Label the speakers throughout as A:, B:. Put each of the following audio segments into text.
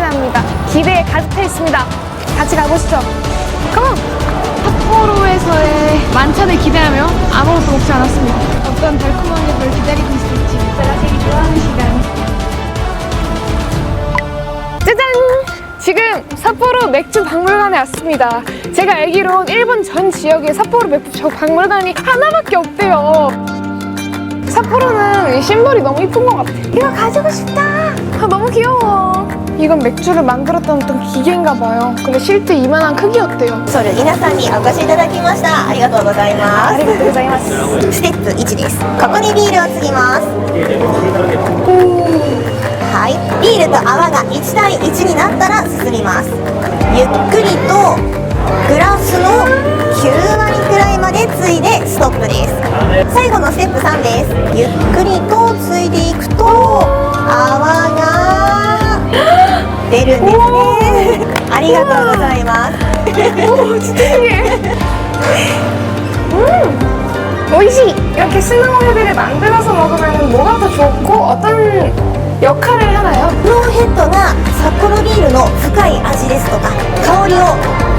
A: 납니다. 기대에 가득 차 있습니다. 같이 가보시죠. 컴온! 삿포로에서의 만찬을 기대하며 아무것도 먹지 않았습니다. 어떤 달콤한 게뭘 기다리고 있을지 제가 제일 좋아하는 시간. 짜잔! 지금 삿포로 맥주 박물관에 왔습니다. 제가 알기론 일본 전 지역에 삿포로 맥주 박물관이 하나밖에 없대요. 삿포로는 이 심벌이 너무 이쁜 것 같아. 이거 가지고 싶다. 아, 너무 귀여워. 이건 맥주를 만들었던 어떤 기계인가 봐요. 근데 실제 이만한 크기였대요.
B: ソル稲さんにお越しいただきましたありがとうございま
A: 아,
B: す
A: 아리가또 고자이마스.
B: ステップ1ですここにビールを継ぎますはいビールと泡が1対1になったら進みますゆっくりとグラスの9割くらいまで継いでストップです最後のステップ3ですゆっくりと継いでいくと るんですねありがとうございます
A: 오, 진짜 신기해. 음, 오이시. 이렇게 스노우헤드를 만들어서 먹으면 뭐가 더 좋고 어떤 역할을 하나요?
B: スノーヘッドが札幌ビールの深い味ですとか香りを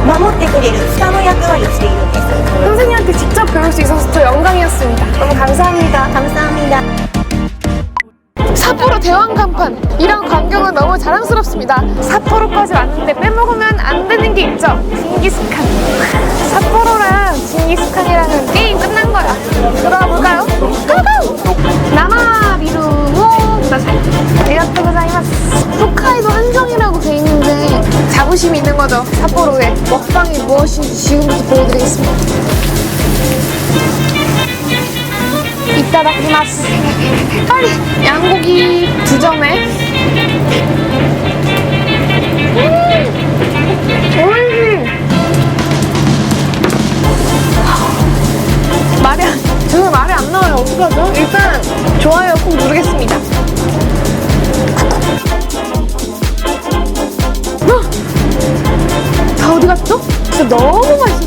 B: 守ってくれる蓋の役割をしているんです
A: 선생님한테 직접 배울 수 있어서 또 영광이었습니다. 너무 감사합니다.
B: 감사합니다
A: 삿포로 대왕 간판 이런 광경은 너무 자랑스럽습니다. 삿포로까지 왔는데 빼먹으면 안 되는 게 있죠. 징기스칸. 삿포로랑 징기스칸이랑은 게임 끝난 거야. 들어가 볼까요? 고고! 나마 비루모 구다사이. 아리가또 고자이마스. 홋카이도 한정이라고 돼 있는데 자부심이 있는 거죠. 삿포로에 먹방이 무엇인지 지금부터 보여드리겠습니다. 이따다키마스. 빨리 양고기 두 점에. 음. 말이 안, 저는 말이 안 나와요. 어떡하죠? 일단 좋아요 꼭 누르겠습니다. 어? 다 어디 갔죠? 진짜 너무 맛있었어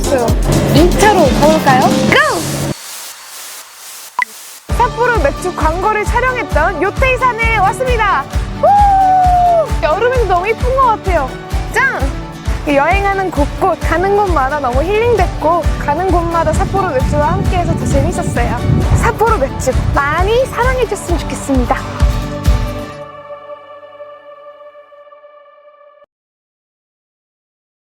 A: 광고를 촬영했던 요테이산에 왔습니다. 우! 여름엔 너무 이쁜 것 같아요. 짱! 여행하는 곳곳 가는 곳마다 너무 힐링됐고 가는 곳마다 삿포로 맥주와 함께해서 더 재밌었어요. 삿포로 맥주 많이 사랑해줬으면 좋겠습니다.